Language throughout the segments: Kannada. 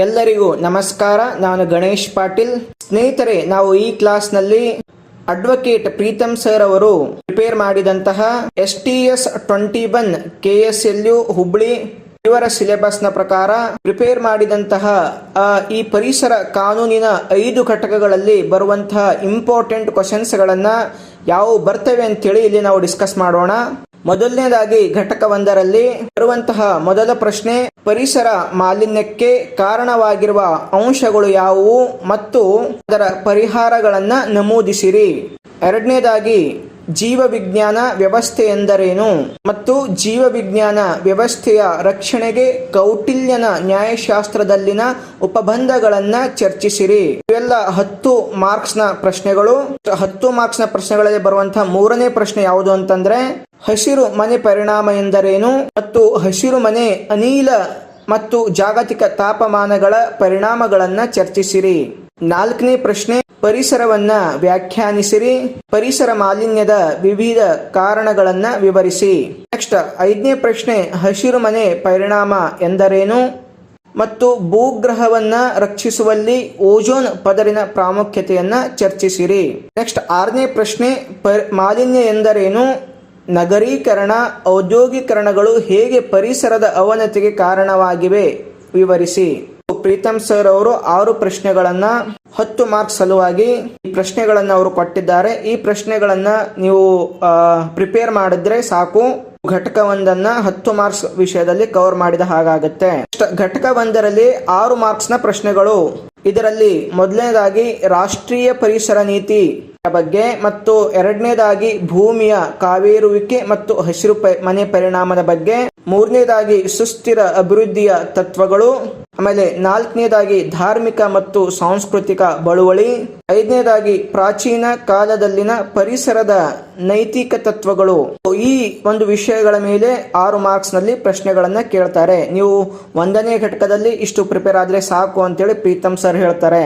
ಎಲ್ಲರಿಗೂ ನಮಸ್ಕಾರ. ನಾನು ಗಣೇಶ್ ಪಾಟೀಲ್. ಸ್ನೇಹಿತರೆ, ನಾವು ಈ ಕ್ಲಾಸ್ನಲ್ಲಿ ಅಡ್ವೊಕೇಟ್ ಪ್ರೀತಮ್ ಸರ್ ಅವರು ಪ್ರಿಪೇರ್ ಮಾಡಿದಂತಹ S T S twenty one K S L U Hubli ಇವರ ಸಿಲೆಬಸ್ನ ಪ್ರಕಾರ ಪ್ರಿಪೇರ್ ಮಾಡಿದಂತಹ ಈ ಪರಿಸರ ಕಾನೂನಿನ ಐದು ಘಟಕಗಳಲ್ಲಿ ಬರುವಂತಹ ಇಂಪಾರ್ಟೆಂಟ್ ಕ್ವಶನ್ಸ್ಗಳನ್ನ ಯಾವ ಬರ್ತವೆ ಅಂತೇಳಿ ಇಲ್ಲಿ ನಾವು ಡಿಸ್ಕಸ್ ಮಾಡೋಣ. ಮೊದಲನೇದಾಗಿ ಘಟಕವೊಂದರಲ್ಲಿ ಬರುವಂತಹ ಮೊದಲ ಪ್ರಶ್ನೆ, ಪರಿಸರ ಮಾಲಿನ್ಯಕ್ಕೆ ಕಾರಣವಾಗಿರುವ ಅಂಶಗಳು ಯಾವುವು ಮತ್ತು ಅದರ ಪರಿಹಾರಗಳನ್ನು ನಮೂದಿಸಿರಿ. ಎರಡನೇದಾಗಿ ಜೀವ ವಿಜ್ಞಾನ ವ್ಯವಸ್ಥೆ ಎಂದರೇನು ಮತ್ತು ಜೀವ ವಿಜ್ಞಾನ ವ್ಯವಸ್ಥೆಯ ರಕ್ಷಣೆಗೆ ಕೌಟಿಲ್ಯನ ನ್ಯಾಯಶಾಸ್ತ್ರದಲ್ಲಿನ ಉಪಬಂಧಗಳನ್ನ ಚರ್ಚಿಸಿರಿ. ಇವೆಲ್ಲ ಹತ್ತು ಮಾರ್ಕ್ಸ್ನ ಪ್ರಶ್ನೆಗಳು. ಹತ್ತು ಮಾರ್ಕ್ಸ್ನ ಪ್ರಶ್ನೆಗಳಲ್ಲಿ ಬರುವಂತಹ ಮೂರನೇ ಪ್ರಶ್ನೆ ಯಾವುದು ಅಂತಂದ್ರೆ ಹಸಿರು ಮನೆ ಪರಿಣಾಮ ಎಂದರೇನು? ಮತ್ತು ಹಸಿರು ಮನೆ ಅನಿಲ ಮತ್ತು ಜಾಗತಿಕ ತಾಪಮಾನಗಳ ಪರಿಣಾಮಗಳನ್ನು ಚರ್ಚಿಸಿರಿ. ನಾಲ್ಕನೇ ಪ್ರಶ್ನೆ, ಪರಿಸರವನ್ನ ವ್ಯಾಖ್ಯಾನಿಸಿರಿ. ಪರಿಸರ ಮಾಲಿನ್ಯದ ವಿವಿಧ ಕಾರಣಗಳನ್ನು ವಿವರಿಸಿ. ನೆಕ್ಸ್ಟ್, ಐದನೇ ಪ್ರಶ್ನೆ, ಹಸಿರು ಮನೆ ಪರಿಣಾಮ ಎಂದರೇನು? ಮತ್ತು ಭೂಗ್ರಹವನ್ನ ರಕ್ಷಿಸುವಲ್ಲಿ ಓಜೋನ್ ಪದರಿನ ಪ್ರಾಮುಖ್ಯತೆಯನ್ನ ಚರ್ಚಿಸಿರಿ. ನೆಕ್ಸ್ಟ್, ಆರನೇ ಪ್ರಶ್ನೆ ಮಾಲಿನ್ಯ ಎಂದರೇನು? ನಗರೀಕರಣ, ಔದ್ಯೋಗೀಕರಣಗಳು ಹೇಗೆ ಪರಿಸರದ ಅವನತಿಗೆ ಕಾರಣವಾಗಿವೆ? ವಿವರಿಸಿ. ಪ್ರೀತಮ್ ಸರ್ ಅವರು ಆರು ಪ್ರಶ್ನೆಗಳನ್ನ ಹತ್ತು ಮಾರ್ಕ್ಸ್ ಸಲುವಾಗಿ ಈ ಪ್ರಶ್ನೆಗಳನ್ನು ಅವರು ಕೊಟ್ಟಿದ್ದಾರೆ. ಈ ಪ್ರಶ್ನೆಗಳನ್ನ ನೀವು ಪ್ರಿಪೇರ್ ಮಾಡಿದ್ರೆ ಸಾಕು. ಘಟಕ ಒಂದನ್ನ ಹತ್ತು ಮಾರ್ಕ್ಸ್ ವಿಷಯದಲ್ಲಿ ಕವರ್ ಮಾಡಿದ ಹಾಗಾಗುತ್ತೆ. ಘಟಕ ಒಂದರಲ್ಲಿ ಆರು ಮಾರ್ಕ್ಸ್ನ ಪ್ರಶ್ನೆಗಳು. ಇದರಲ್ಲಿ ಮೊದಲನೇದಾಗಿ ರಾಷ್ಟ್ರೀಯ ಪರಿಸರ ನೀತಿ. ಬಗ್ಗೆ ಮತ್ತು ಎರಡನೇದಾಗಿ ಭೂಮಿಯ ಕಾವೇರುವಿಕೆ ಮತ್ತು ಹಸಿರು ಮನೆ ಪರಿಣಾಮದ ಬಗ್ಗೆ ಮೂರನೇದಾಗಿ ಸುಸ್ಥಿರ ಅಭಿವೃದ್ಧಿಯ ತತ್ವಗಳು. ಆಮೇಲೆ ನಾಲ್ಕನೇದಾಗಿ ಧಾರ್ಮಿಕ ಮತ್ತು ಸಾಂಸ್ಕೃತಿಕ ಬಳುವಳಿ. ಐದನೇದಾಗಿ ಪ್ರಾಚೀನ ಕಾಲದಲ್ಲಿನ ಪರಿಸರದ ನೈತಿಕ ತತ್ವಗಳು. ಈ ಒಂದು ವಿಷಯಗಳ ಮೇಲೆ ಆರು ಮಾರ್ಕ್ಸ್ನಲ್ಲಿ ಪ್ರಶ್ನೆಗಳನ್ನ ಕೇಳ್ತಾರೆ. ನೀವು ಒಂದನೇ ಘಟಕದಲ್ಲಿ ಇಷ್ಟು ಪ್ರಿಪೇರ್ ಆದ್ರೆ ಸಾಕು ಅಂತೇಳಿ ಪ್ರೀತಮ್ ಸರ್ ಹೇಳ್ತಾರೆ.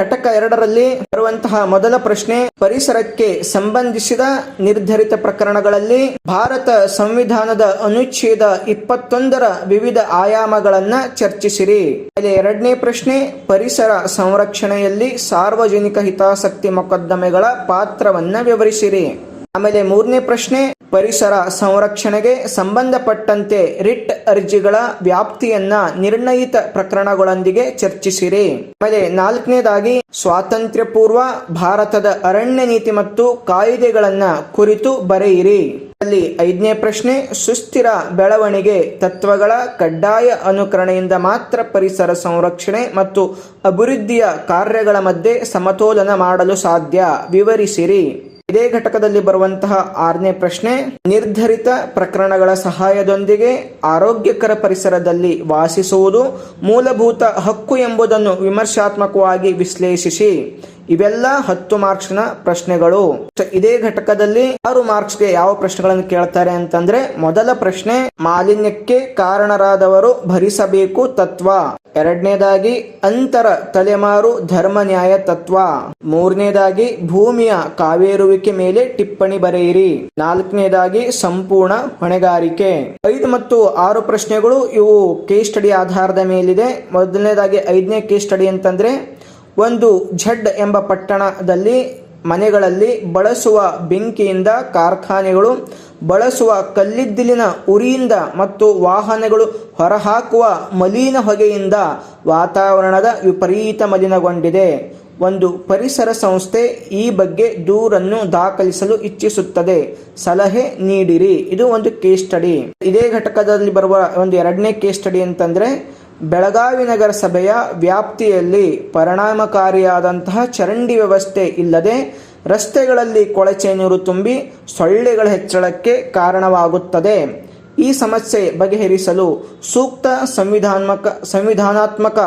ಘಟಕ ಎರಡರಲ್ಲಿ ಬರುವಂತಹ ಮೊದಲ ಪ್ರಶ್ನೆ, ಪರಿಸರಕ್ಕೆ ಸಂಬಂಧಿಸಿದ ನಿರ್ಧರಿತ ಪ್ರಕರಣಗಳಲ್ಲಿ ಭಾರತ ಸಂವಿಧಾನದ ಅನುಚ್ಛೇದ ಇಪ್ಪತ್ತೊಂದರ ವಿವಿಧ ಆಯಾಮಗಳನ್ನ ಚರ್ಚಿಸಿರಿ. ಆಮೇಲೆ ಎರಡನೇ ಪ್ರಶ್ನೆ, ಪರಿಸರ ಸಂರಕ್ಷಣೆಯಲ್ಲಿ ಸಾರ್ವಜನಿಕ ಹಿತಾಸಕ್ತಿ ಮೊಕದ್ದಮೆಗಳ ಪಾತ್ರವನ್ನ ವಿವರಿಸಿರಿ. ಆಮೇಲೆ ಮೂರನೇ ಪ್ರಶ್ನೆ, ಪರಿಸರ ಸಂರಕ್ಷಣೆಗೆ ಸಂಬಂಧಪಟ್ಟಂತೆ ರಿಟ್ ಅರ್ಜಿಗಳ ವ್ಯಾಪ್ತಿಯನ್ನ ನಿರ್ಣಯಿತ ಪ್ರಕರಣಗಳೊಂದಿಗೆ ಚರ್ಚಿಸಿರಿ. ಆಮೇಲೆ ನಾಲ್ಕನೇದಾಗಿ ಸ್ವಾತಂತ್ರ್ಯ ಪೂರ್ವ ಭಾರತದ ಅರಣ್ಯ ನೀತಿ ಮತ್ತು ಕಾಯ್ದೆಗಳನ್ನ ಕುರಿತು ಬರೆಯಿರಿ. ಅಲ್ಲಿ ಐದನೇ ಪ್ರಶ್ನೆ, ಸುಸ್ಥಿರ ಬೆಳವಣಿಗೆ ತತ್ವಗಳ ಕಡ್ಡಾಯ ಅನುಕರಣೆಯಿಂದ ಮಾತ್ರ ಪರಿಸರ ಸಂರಕ್ಷಣೆ ಮತ್ತು ಅಭಿವೃದ್ಧಿಯ ಕಾರ್ಯಗಳ ಮಧ್ಯೆ ಸಮತೋಲನ ಮಾಡಲು ಸಾಧ್ಯ. ವಿವರಿಸಿರಿ. ಇದೇ ಘಟಕದಲ್ಲಿ ಬರುವಂತಹ ಆರನೇ ಪ್ರಶ್ನೆ, ನಿರ್ಧರಿತ ಪ್ರಕರಣಗಳ ಸಹಾಯದೊಂದಿಗೆ ಆರೋಗ್ಯಕರ ಪರಿಸರದಲ್ಲಿ ವಾಸಿಸುವುದು ಮೂಲಭೂತ ಹಕ್ಕು ಎಂಬುದನ್ನು ವಿಮರ್ಶಾತ್ಮಕವಾಗಿ ವಿಶ್ಲೇಷಿಸಿ. ಇವೆಲ್ಲ ಹತ್ತು ಮಾರ್ಕ್ಸ್ನ ಪ್ರಶ್ನೆಗಳು. ಇದೇ ಘಟಕದಲ್ಲಿ ಆರು ಮಾರ್ಕ್ಸ್ಗೆ ಯಾವ ಪ್ರಶ್ನೆಗಳನ್ನು ಕೇಳ್ತಾರೆ ಅಂತಂದ್ರೆ, ಮೊದಲ ಪ್ರಶ್ನೆ, ಮಾಲಿನ್ಯಕ್ಕೆ ಕಾರಣರಾದವರು ಭರಿಸಬೇಕು ತತ್ವ. ಎರಡನೇದಾಗಿ, ಅಂತರ ತಲೆಮಾರು ಧರ್ಮ ನ್ಯಾಯ ತತ್ವ. ಮೂರನೇದಾಗಿ, ಭೂಮಿಯ ಕಾವೇರುವಿಕೆ ಮೇಲೆ ಟಿಪ್ಪಣಿ ಬರೆಯಿರಿ. ನಾಲ್ಕನೇದಾಗಿ, ಸಂಪೂರ್ಣ ಹೊಣೆಗಾರಿಕೆ. ಐದು ಮತ್ತು ಆರು ಪ್ರಶ್ನೆಗಳು ಇವು ಕೇಸ್ ಸ್ಟಡಿ ಆಧಾರದ ಮೇಲಿದೆ. ಮೊದಲನೇದಾಗಿ, ಐದನೇ ಕೇಸ್ ಸ್ಟಡಿ ಅಂತಂದ್ರೆ ಒಂದು ಝಡ್ ಎಂಬ ಪಟ್ಟಣದಲ್ಲಿ ಮನೆಗಳಲ್ಲಿ ಬಳಸುವ ಬೆಂಕಿಯಿಂದ ಕಾರ್ಖಾನೆಗಳು, ಬಳಸುವ ಕಲ್ಲಿದ್ದಿಲಿನ ಉರಿಯಿಂದ ಮತ್ತು ವಾಹನಗಳು ಹೊರಹಾಕುವ ಮಲಿನ ಹೊಗೆಯಿಂದ ವಾತಾವರಣದ ವಿಪರೀತ ಮಲಿನಗೊಂಡಿದೆ. ಒಂದು ಪರಿಸರ ಸಂಸ್ಥೆ ಈ ಬಗ್ಗೆ ದೂರನ್ನು ದಾಖಲಿಸಲು ಇಚ್ಛಿಸುತ್ತದೆ. ಸಲಹೆ ನೀಡಿರಿ. ಇದು ಒಂದು ಕೇಸ್ ಸ್ಟಡಿ. ಇದೇ ಘಟಕದಲ್ಲಿ ಬರುವ ಒಂದು ಎರಡನೇ ಕೇಸ್ ಸ್ಟಡಿ ಅಂತಂದ್ರೆ ಬೆಳಗಾವಿ ನಗರಸಭೆಯ ವ್ಯಾಪ್ತಿಯಲ್ಲಿ ಪರಿಣಾಮಕಾರಿಯಾದಂತಹ ಚರಂಡಿ ವ್ಯವಸ್ಥೆ ಇಲ್ಲದೆ ರಸ್ತೆಗಳಲ್ಲಿ ಕೊಳಚೆ ನೀರು ತುಂಬಿ ಸೊಳ್ಳೆಗಳ ಹೆಚ್ಚಳಕ್ಕೆ ಕಾರಣವಾಗುತ್ತದೆ. ಈ ಸಮಸ್ಯೆ ಬಗೆಹರಿಸಲು ಸೂಕ್ತ ಸಂವಿಧಾನಾತ್ಮಕ ಸಂವಿಧಾನಾತ್ಮಕ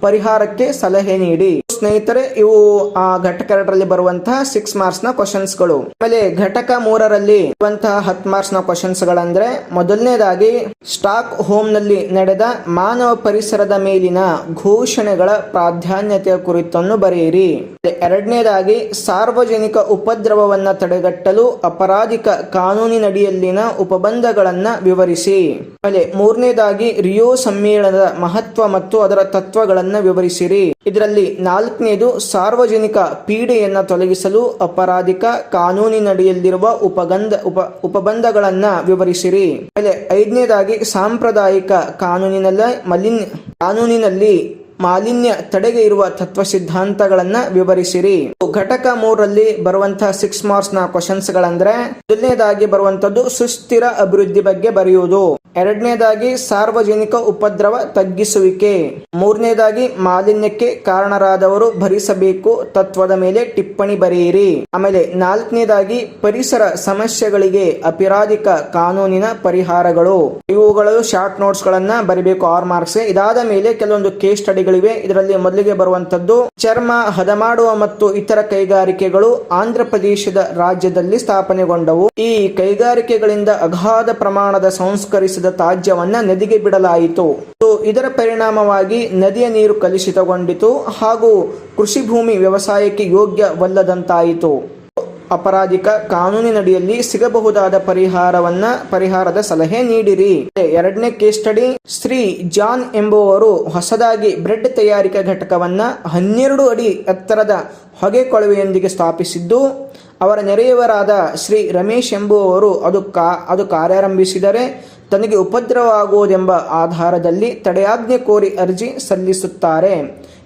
ಪರಿಹಾರಕ್ಕೆ ಸಲಹೆ ನೀಡಿ. ಸ್ನೇಹಿತರೆ, ಇವು ಆ ಘಟಕ ಎರಡರಲ್ಲಿ ಬರುವಂತಹ ಸಿಕ್ಸ್ ಮಾರ್ಕ್ಸ್ನ ಕ್ವಶನ್ಸ್ಗಳು. ಆಮೇಲೆ ಘಟಕ ಮೂರರಲ್ಲಿ ಇರುವಂತಹ ಹತ್ತು ಮಾರ್ಕ್ಸ್ನ ಕ್ವಶನ್ಸ್ ಗಳಂದ್ರೆ, ಮೊದಲನೇದಾಗಿ ಸ್ಟಾಕ್ ಹೋಮ್ನಲ್ಲಿ ನಡೆದ ಮಾನವ ಪರಿಸರದ ಮೇಲಿನ ಘೋಷಣೆಗಳ ಪ್ರಾಧಾನ್ಯತೆಯ ಕುರಿತನ್ನು ಬರೆಯಿರಿ. ಎರಡನೇದಾಗಿ ಸಾರ್ವಜನಿಕ ಉಪದ್ರವವನ್ನ ತಡೆಗಟ್ಟಲು ಅಪರಾಧಿಕ ಕಾನೂನಿನಡಿಯಲ್ಲಿನ ಉಪಬಂಧಗಳನ್ನ ವಿವರಿಸಿ. ಆಮೇಲೆ ಮೂರನೇದಾಗಿ ರಿಯೋ ಸಮ್ಮೇಳನದ ಮಹತ್ವ ಮತ್ತು ಅದರ ತತ್ವಗಳನ್ನ ವಿವರಿಸಿರಿ. ಇದರಲ್ಲಿ ನಾಲ್ಕನೇದು ಸಾರ್ವಜನಿಕ ಪೀಡೆಯನ್ನು ತೊಲಗಿಸಲು ಅಪರಾಧಿಕ ಕಾನೂನಿನಡಿಯಲ್ಲಿರುವ ಉಪಗಂಧ, ಉಪ, ಉಪಬಂಧಗಳನ್ನ ವಿವರಿಸಿರಿ. ಆಮೇಲೆ ಐದನೇದಾಗಿ ಸಾಂಪ್ರದಾಯಿಕ ಕಾನೂನಿನಲ್ಲ ಮಲಿನ್ ಕಾನೂನಿನಲ್ಲಿ ಮಾಲಿನ್ಯ ತಡೆಗೆ ಇರುವ ತತ್ವ ಸಿದ್ಧಾಂತಗಳನ್ನ ವಿವರಿಸಿರಿ. ಘಟಕ ಮೂರರಲ್ಲಿ ಬರುವಂತಹ ಸಿಕ್ಸ್ ಮಾರ್ಕ್ಸ್ನ ಕ್ವಶನ್ಸ್ ಗಳಂದ್ರೆ, ಮೊದಲನೇದಾಗಿ ಬರುವಂತದ್ದು ಸುಸ್ಥಿರ ಅಭಿವೃದ್ಧಿ ಬಗ್ಗೆ ಬರೆಯುವುದು. ಎರಡನೇದಾಗಿ ಸಾರ್ವಜನಿಕ ಉಪದ್ರವ ತಗ್ಗಿಸುವಿಕೆ. ಮೂರನೇದಾಗಿ ಮಾಲಿನ್ಯಕ್ಕೆ ಕಾರಣರಾದವರು ಭರಿಸಬೇಕು ತತ್ವದ ಮೇಲೆ ಟಿಪ್ಪಣಿ ಬರೆಯಿರಿ. ಆಮೇಲೆ ನಾಲ್ಕನೇದಾಗಿ ಪರಿಸರ ಸಮಸ್ಯೆಗಳಿಗೆ ಅಪರಾಧಿಕ ಕಾನೂನಿನ ಪರಿಹಾರಗಳು. ಇವುಗಳು ಶಾರ್ಟ್ ನೋಟ್ಸ್ ಗಳನ್ನ ಬರೀಬೇಕು ಆರ್ ಮಾರ್ಕ್ಸ್. ಇದಾದ ಮೇಲೆ ಕೆಲವೊಂದು ಕೇಸ್ ಸ್ಟಡಿಗಳಿವೆ. ಇದರಲ್ಲಿ ಮೊದಲಿಗೆ ಬರುವಂತದ್ದು ಚರ್ಮ ಹದ ಮಾಡುವ ಮತ್ತು ಇತರ ಕೈಗಾರಿಕೆಗಳು ಆಂಧ್ರ ಪ್ರದೇಶದ ರಾಜ್ಯದಲ್ಲಿ ಸ್ಥಾಪನೆಗೊಂಡವು. ಈ ಕೈಗಾರಿಕೆಗಳಿಂದ ಅಗಾಧ ಪ್ರಮಾಣದ ಸಂಸ್ಕರಿಸಿದ ತ್ಯಾಜ್ಯವನ್ನ ನದಿಗೆ ಬಿಡಲಾಯಿತು. ಇದರ ಪರಿಣಾಮವಾಗಿ ನದಿಯ ನೀರು ಕಲುಷಿತಗೊಂಡಿತು ಹಾಗೂ ಕೃಷಿ ಭೂಮಿ ವ್ಯವಸಾಯಕ್ಕೆ ಯೋಗ್ಯವಲ್ಲದಂತಾಯಿತು. ಅಪರಾಧಿಕ ಕಾನೂನಿನಡಿಯಲ್ಲಿ ಸಿಗಬಹುದಾದ ಪರಿಹಾರವನ್ನ, ಪರಿಹಾರದ ಸಲಹೆ ನೀಡಿರಿ. ಎರಡನೇ ಕೇಸ್ ಸ್ಟಡಿ ಶ್ರೀ ಜಾನ್ ಎಂಬುವವರು ಹೊಸದಾಗಿ ಬ್ರೆಡ್ ತಯಾರಿಕಾ ಘಟಕವನ್ನ ಹನ್ನೆರಡು ಅಡಿ ಎತ್ತರದ ಹೊಗೆ ಕೊಳವೆಯೊಂದಿಗೆ ಸ್ಥಾಪಿಸಿದ್ದು, ಅವರ ನೆರೆಯವರಾದ ಶ್ರೀ ರಮೇಶ್ ಎಂಬುವವರು ಅದು ಕಾ, ಅದು ಕಾರ್ಯಾರಂಭಿಸಿದರೆ ತನಗೆ ಉಪದ್ರವವಾಗುವುದೆಂಬ ಆಧಾರದಲ್ಲಿ ತಡೆಯಾಜ್ಞೆ ಕೋರಿ ಅರ್ಜಿ ಸಲ್ಲಿಸುತ್ತಾರೆ.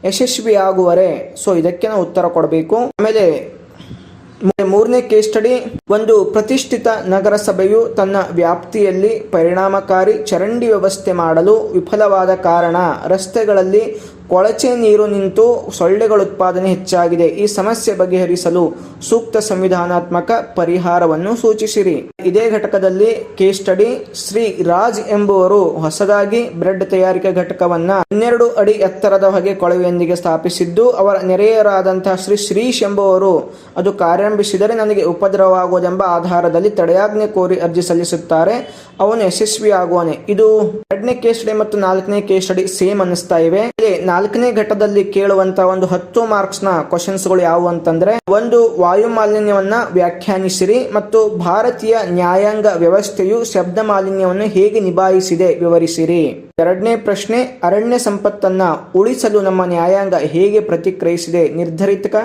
ಯಶಸ್ವಿಯಾಗುವರೆ. ಸೊ, ಇದಕ್ಕೆ ನಾವು ಉತ್ತರ ಕೊಡಬೇಕು. ಆಮೇಲೆ ಮೂರನೇ ಕೇಸ್ ಸ್ಟಡಿ ಒಂದು ಪ್ರತಿಷ್ಠಿತ ನಗರಸಭೆಯು ತನ್ನ ವ್ಯಾಪ್ತಿಯಲ್ಲಿ ಪರಿಣಾಮಕಾರಿ ಚರಂಡಿ ವ್ಯವಸ್ಥೆ ಮಾಡಲು ವಿಫಲವಾದ ಕಾರಣ ರಸ್ತೆಗಳಲ್ಲಿ ಕೊಳಚೆ ನೀರು ನಿಂತು ಸೊಳ್ಳೆಗಳ ಉತ್ಪಾದನೆ ಹೆಚ್ಚಾಗಿದೆ. ಈ ಸಮಸ್ಯೆ ಬಗೆಹರಿಸಲು ಸೂಕ್ತ ಸಂವಿಧಾನಾತ್ಮಕ ಪರಿಹಾರವನ್ನು ಸೂಚಿಸಿರಿ. ಇದೇ ಘಟಕದಲ್ಲಿ ಕೇಸ್ ಸ್ಟಡಿ ಶ್ರೀ ರಾಜ್ ಎಂಬುವರು ಹೊಸದಾಗಿ ಬ್ರೆಡ್ ತಯಾರಿಕಾ ಘಟಕವನ್ನ ಹನ್ನೆರಡು ಅಡಿ ಎತ್ತರದ ಹೊಗೆ ಕೊಳವೆಯೊಂದಿಗೆ ಸ್ಥಾಪಿಸಿದ್ದು, ಅವರ ನೆರೆಯರಾದಂತಹ ಶ್ರೀ ಶ್ರೀಶ್ ಎಂಬುವರು ಅದು ಕಾರ್ಯಾರಂಭಿಸಿದರೆ ನನಗೆ ಉಪದ್ರವವಾಗುವುದೆಂಬ ಆಧಾರದಲ್ಲಿ ತಡೆಯಾಜ್ಞೆ ಕೋರಿ ಅರ್ಜಿ ಸಲ್ಲಿಸುತ್ತಾರೆ. ಅವನು ಯಶಸ್ವಿಯಾಗುವನೆ ಇದು ಎರಡನೇ ಕೇಸ್ ಸ್ಟಡಿ ಮತ್ತು ನಾಲ್ಕನೇ ಕೇಸ್ ಸ್ಟಡಿ ಸೇಮ್ ಅನ್ನಿಸ್ತಾ ಇವೆ. ನಾಲ್ಕನೇ ಘಟ್ಟದಲ್ಲಿ ಕೇಳುವಂತ ಒಂದು ಹತ್ತು ಮಾರ್ಕ್ಸ್ನ ಕ್ವಶನ್ಸ್ಗಳು ಕ್ವಶನ್ಸ್ಗಳು ಯಾವುವು ಅಂತಂದ್ರೆ, ಒಂದು ವಾಯು ಮಾಲಿನ್ಯವನ್ನ ವ್ಯಾಖ್ಯಾನಿಸಿರಿ ಮತ್ತು ಭಾರತೀಯ ನ್ಯಾಯಾಂಗ ವ್ಯವಸ್ಥೆಯು ಶಬ್ದ ಮಾಲಿನ್ಯವನ್ನು ಹೇಗೆ ನಿಭಾಯಿಸಿದೆ ವಿವರಿಸಿರಿ. ಎರಡನೇ ಪ್ರಶ್ನೆ, ಅರಣ್ಯ ಸಂಪತ್ತನ್ನ ಉಳಿಸಲು ನಮ್ಮ ನ್ಯಾಯಾಂಗ ಹೇಗೆ ಪ್ರತಿಕ್ರಿಯಿಸಿದೆ ನಿರ್ಧರಿತ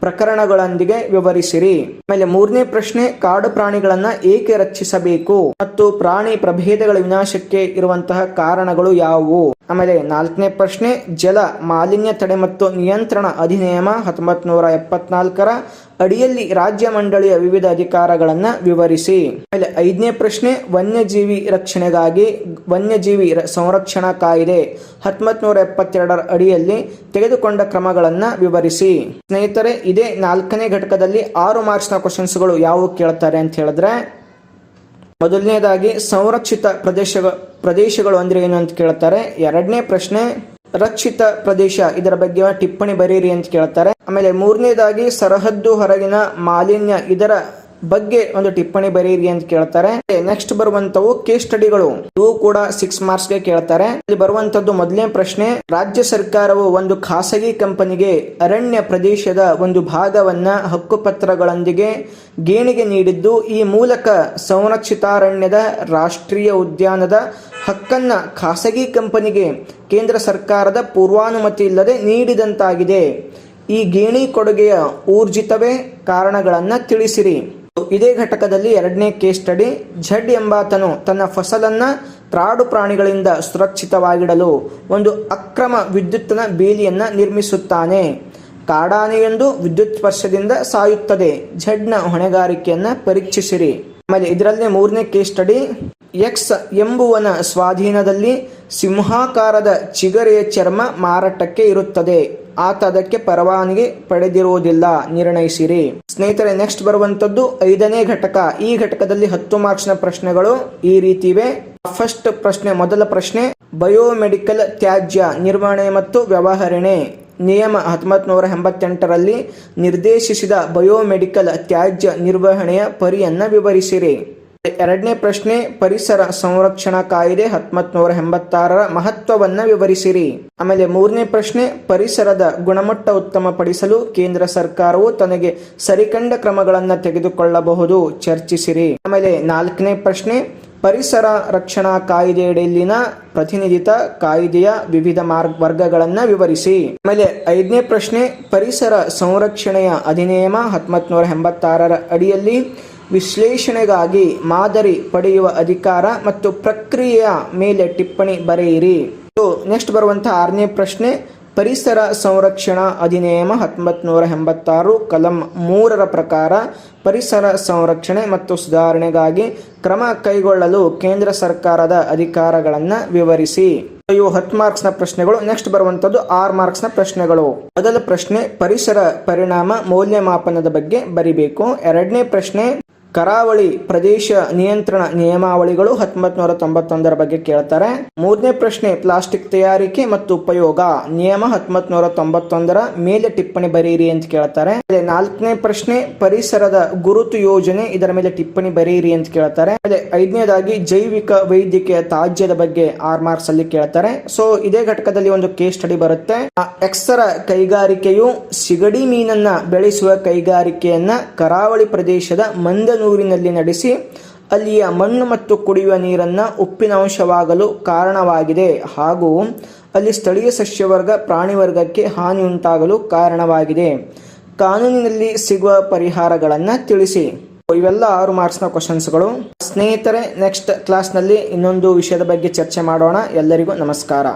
ಪ್ರಕರಣಗಳೊಂದಿಗೆ ವಿವರಿಸಿರಿ. ಆಮೇಲೆ ಮೂರನೇ ಪ್ರಶ್ನೆ, ಕಾಡು ಪ್ರಾಣಿಗಳನ್ನು ಏಕೆ ರಕ್ಷಿಸಬೇಕು ಮತ್ತು ಪ್ರಾಣಿ ಪ್ರಭೇದಗಳ ವಿನಾಶಕ್ಕೆ ಇರುವಂತಹ ಕಾರಣಗಳು ಯಾವುವು? ಆಮೇಲೆ ನಾಲ್ಕನೇ ಪ್ರಶ್ನೆ, ಜಲ ಮಾಲಿನ್ಯ ತಡೆ ಮತ್ತು ನಿಯಂತ್ರಣ ಅಧಿನಿಯಮ ಹತ್ತೊಂಬತ್ ನೂರ ಎಪ್ಪತ್ನಾಲ್ಕರ ಅಡಿಯಲ್ಲಿ ರಾಜ್ಯ ಮಂಡಳಿಯ ವಿವಿಧ ಅಧಿಕಾರಗಳನ್ನು ವಿವರಿಸಿ. ಆಮೇಲೆ ಐದನೇ ಪ್ರಶ್ನೆ, ವನ್ಯಜೀವಿ ರಕ್ಷಣೆಗಾಗಿ ವನ್ಯಜೀವಿ ಸಂರಕ್ಷಣಾ ಕಾಯ್ದೆ ಹತ್ತೊಂಬತ್ ನೂರ ಎಪ್ಪತ್ತೆರಡರ ಅಡಿಯಲ್ಲಿ ತೆಗೆದುಕೊಂಡ ಕ್ರಮಗಳನ್ನು ವಿವರಿಸಿ. ಸ್ನೇಹಿತರೆ, ಇದೇ ನಾಲ್ಕನೇ ಘಟಕದಲ್ಲಿ ಆರು ಮಾರ್ಕ್ಸ್ನ ಕ್ವಶನ್ಸ್ಗಳು ಯಾವುವು ಕೇಳ್ತಾರೆ ಅಂತ ಹೇಳಿದ್ರೆ ಮೊದಲನೇದಾಗಿ ಸಂರಕ್ಷಿತ ಪ್ರದೇಶ ಪ್ರದೇಶಗಳು ಅಂದ್ರೆ ಏನು ಅಂತ ಕೇಳ್ತಾರೆ? ಎರಡನೇ ಪ್ರಶ್ನೆ, ರಕ್ಷಿತ ಪ್ರದೇಶ, ಇದರ ಬಗ್ಗೆ ಟಿಪ್ಪಣಿ ಬರೀರಿ ಅಂತ ಕೇಳ್ತಾರೆ. ಆಮೇಲೆ ಮೂರನೇದಾಗಿ ಸರಹದ್ದು ಹೊರಗಿನ ಮಾಲಿನ್ಯ, ಇದರ ಬಗ್ಗೆ ಒಂದು ಟಿಪ್ಪಣಿ ಬರೀರಿ ಅಂತ ಕೇಳ್ತಾರೆ. ನೆಕ್ಸ್ಟ್ ಬರುವಂತವು ಕೇಸ್ ಸ್ಟಡಿಗಳು ಇವು ಕೂಡ ಸಿಕ್ಸ್ ಮಾರ್ಕ್ಸ್ಗೆ ಕೇಳ್ತಾರೆ. ಇಲ್ಲಿ ಬರುವಂತದ್ದು ಮೊದಲನೇ ಪ್ರಶ್ನೆ, ರಾಜ್ಯ ಸರ್ಕಾರವು ಒಂದು ಖಾಸಗಿ ಕಂಪನಿಗೆ ಅರಣ್ಯ ಪ್ರದೇಶದ ಒಂದು ಭಾಗವನ್ನ ಹಕ್ಕುಪತ್ರಗಳೊಂದಿಗೆ ಗೇಣಿಗೆ ನೀಡಿದ್ದು, ಈ ಮೂಲಕ ಸಂರಕ್ಷಿತಾರಣ್ಯದ ರಾಷ್ಟ್ರೀಯ ಉದ್ಯಾನದ ಹಕ್ಕನ್ನ ಖಾಸಗಿ ಕಂಪನಿಗೆ ಕೇಂದ್ರ ಸರ್ಕಾರದ ಪೂರ್ವಾನುಮತಿ ಇಲ್ಲದೆ ನೀಡಿದಂತಾಗಿದೆ. ಈ ಗೇಣಿ ಕೊಡುಗೆಯ ಊರ್ಜಿತವೇ ಕಾರಣಗಳನ್ನು ತಿಳಿಸಿರಿ. ಇದೇ ಘಟಕದಲ್ಲಿ ಎರಡನೇ ಕೇಸ್ ಸ್ಟಡಿ ಝಡ್ ಎಂಬಾತನು ತನ್ನ ಫಸಲನ್ನ ತ್ರಾಡು ಪ್ರಾಣಿಗಳಿಂದ ಸುರಕ್ಷಿತವಾಗಿಡಲು ಒಂದು ಅಕ್ರಮ ವಿದ್ಯುತ್ತಿನ ಬೇಲಿಯನ್ನ ನಿರ್ಮಿಸುತ್ತಾನೆ. ಕಾಡಾನೆಯೊಂದು ವಿದ್ಯುತ್ ಸ್ಪರ್ಶದಿಂದ ಸಾಯುತ್ತದೆ. ಝಡ್ನ ಹೊಣೆಗಾರಿಕೆಯನ್ನು ಪರೀಕ್ಷಿಸಿರಿ. ಆಮೇಲೆ ಇದರಲ್ಲಿ ಮೂರನೇ ಕೇಸ್ ಸ್ಟಡಿ ಎಕ್ಸ್ ಎಂಬುವನ ಸ್ವಾಧೀನದಲ್ಲಿ ಸಿಂಹಾಕಾರದ ಚಿಗರೆಯ ಚರ್ಮ ಮಾರಾಟಕ್ಕೆ ಇರುತ್ತದೆ. ಆತ ಅದಕ್ಕೆ ಪರವಾನಗಿ ಪಡೆದಿರುವುದಿಲ್ಲ. ನಿರ್ಣಯಿಸಿರಿ. ಸ್ನೇಹಿತರೆ ನೆಕ್ಸ್ಟ್ ಬರುವಂತದ್ದು ಐದನೇ ಘಟಕ. ಈ ಘಟಕದಲ್ಲಿ ಹತ್ತು ಮಾರ್ಕ್ಸ್ನ ಪ್ರಶ್ನೆಗಳು ಈ ರೀತಿ ಇವೆ ಫಸ್ಟ್ ಪ್ರಶ್ನೆ, ಮೊದಲ ಪ್ರಶ್ನೆ ಬಯೋಮೆಡಿಕಲ್ ತ್ಯಾಜ್ಯ ನಿರ್ವಹಣೆ ಮತ್ತು ವ್ಯವಹರಣೆ. ನಿಯಮ ಹತ್ತೊಂಬತ್ತು ನೂರ ಎಂಬತ್ತೆಂಟರಲ್ಲಿ ನಿರ್ದೇಶಿಸಿದ ಬಯೋಮೆಡಿಕಲ್ ತ್ಯಾಜ್ಯ ನಿರ್ವಹಣೆಯ ಪರಿಯನ್ನು ವಿವರಿಸಿರಿ. ಎರಡನೇ ಪ್ರಶ್ನೆ, ಪರಿಸರ ಸಂರಕ್ಷಣಾ ಕಾಯ್ದೆ ಹತ್ತೊಂಬತ್ತು ನೂರ ಎಂಬತ್ತಾರರ ಮಹತ್ವವನ್ನು ವಿವರಿಸಿರಿ. ಆಮೇಲೆ ಮೂರನೇ ಪ್ರಶ್ನೆ, ಪರಿಸರದ ಗುಣಮಟ್ಟ ಉತ್ತಮಪಡಿಸಲು ಕೇಂದ್ರ ಸರ್ಕಾರವು ತನಗೆ ಸರಿಕಂಡ ಕ್ರಮಗಳನ್ನು ತೆಗೆದುಕೊಳ್ಳಬಹುದು. ಚರ್ಚಿಸಿರಿ. ಆಮೇಲೆ ನಾಲ್ಕನೇ ಪ್ರಶ್ನೆ, ಪರಿಸರ ರಕ್ಷಣಾ ಕಾಯ್ದೆಯಡಿಯಲ್ಲಿನ ಪ್ರತಿನಿಧಿತ ಕಾಯ್ದೆಯ ವಿವಿಧ ಮಾರ್ಗ, ವರ್ಗಗಳನ್ನು ವಿವರಿಸಿ. ಆಮೇಲೆ ಐದನೇ ಪ್ರಶ್ನೆ, ಪರಿಸರ ಸಂರಕ್ಷಣೆಯ ಅಧಿನಿಯಮ ಹತ್ತೊಂಬತ್ತು ನೂರ ಎಂಬತ್ತಾರರ ಅಡಿಯಲ್ಲಿ ವಿಶ್ಲೇಷಣೆಗಾಗಿ ಮಾದರಿ ಪಡೆಯುವ ಅಧಿಕಾರ ಮತ್ತು ಪ್ರಕ್ರಿಯೆಯ ಮೇಲೆ ಟಿಪ್ಪಣಿ ಬರೆಯಿರಿ. ನೆಕ್ಸ್ಟ್ ಬರುವಂತಹ ಆರನೇ ಪ್ರಶ್ನೆ, ಪರಿಸರ ಸಂರಕ್ಷಣಾ ಅಧಿನಿಯಮ ಹತ್ತೊಂಬತ್ತು ನೂರ ಎಂಬತ್ತಾರು, ಕಲಂ ಮೂರರ ಪ್ರಕಾರ ಪರಿಸರ ಸಂರಕ್ಷಣೆ ಮತ್ತು ಸುಧಾರಣೆಗಾಗಿ ಕ್ರಮ ಕೈಗೊಳ್ಳಲು ಕೇಂದ್ರ ಸರ್ಕಾರದ ಅಧಿಕಾರಗಳನ್ನು ವಿವರಿಸಿ. ಇವು ಹತ್ತು ಮಾರ್ಕ್ಸ್ನ ಪ್ರಶ್ನೆಗಳು. ನೆಕ್ಸ್ಟ್ ಬರುವಂಥದ್ದು ಆರು ಮಾರ್ಕ್ಸ್ನ ಪ್ರಶ್ನೆಗಳು. ಮೊದಲ ಪ್ರಶ್ನೆ, ಪರಿಸರ ಪರಿಣಾಮ ಮೌಲ್ಯಮಾಪನದ ಬಗ್ಗೆ ಬರಿಬೇಕು. ಎರಡನೇ ಪ್ರಶ್ನೆ ಕರಾವಳಿ ಪ್ರದೇಶ ನಿಯಂತ್ರಣ ನಿಯಮಾವಳಿಗಳು ಹತ್ತೊಂಬತ್ತು ನೂರ ತೊಂಬತ್ತೊಂದರ ಬಗ್ಗೆ ಕೇಳ್ತಾರೆ. ಮೂರನೇ ಪ್ರಶ್ನೆ, ಪ್ಲಾಸ್ಟಿಕ್ ತಯಾರಿಕೆ ಮತ್ತು ಉಪಯೋಗ. ನಿಯಮ ಹತ್ತೊಂಬತ್ತು ನೂರ ತೊಂಬತ್ತೊಂದರ ಮೇಲೆ ಟಿಪ್ಪಣಿ ಬರೀರಿ ಅಂತ ಕೇಳ್ತಾರೆ. ನಾಲ್ಕನೇ ಪ್ರಶ್ನೆ, ಪರಿಸರದ ಗುರುತು ಯೋಜನೆ, ಇದರ ಮೇಲೆ ಟಿಪ್ಪಣಿ ಬರೆಯಿರಿ ಅಂತ ಕೇಳ್ತಾರೆ. ಅದೇ ಐದನೇದಾಗಿ ಜೈವಿಕ ವೈದ್ಯಕೀಯ ತಾಜ್ಯದ ಬಗ್ಗೆ ಆರ್ ಮಾರ್ಕ್ಸ್ ಅಲ್ಲಿ ಕೇಳ್ತಾರೆ. ಸೊ ಇದೇ ಘಟಕದಲ್ಲಿ ಒಂದು ಕೇಸ್ ಸ್ಟಡಿ ಬರುತ್ತೆ. ಎಕ್ಸರ ಕೈಗಾರಿಕೆಯು ಸಿಗಡಿ ಮೀನನ್ನ ಬೆಳೆಸುವ ಕೈಗಾರಿಕೆಯನ್ನ ಕರಾವಳಿ ಪ್ರದೇಶದ ಮಂದನೂರಿನಲ್ಲಿ ನಡೆಸಿ, ಅಲ್ಲಿಯ ಮಣ್ಣು ಮತ್ತು ಕುಡಿಯುವ ನೀರನ್ನ ಉಪ್ಪಿನಂಶವಾಗಲು ಕಾರಣವಾಗಿದೆ. ಹಾಗೂ ಅಲ್ಲಿ ಸ್ಥಳೀಯ ಸಸ್ಯವರ್ಗ ಪ್ರಾಣಿವರ್ಗಕ್ಕೆ ಹಾನಿ ಉಂಟಾಗಲು ಕಾರಣವಾಗಿದೆ. ಕಾನೂನಿನಲ್ಲಿ ಸಿಗುವ ಪರಿಹಾರಗಳನ್ನು ತಿಳಿಸಿ. ಇವೆಲ್ಲ ಆರು ಮಾರ್ಕ್ಸ್ನ ಕ್ವಶನ್ಸ್ಗಳು ಸ್ನೇಹಿತರೆ ನೆಕ್ಸ್ಟ್ ಕ್ಲಾಸ್ನಲ್ಲಿ ಇನ್ನೊಂದು ವಿಷಯದ ಬಗ್ಗೆ ಚರ್ಚೆ ಮಾಡೋಣ. ಎಲ್ಲರಿಗೂ ನಮಸ್ಕಾರ.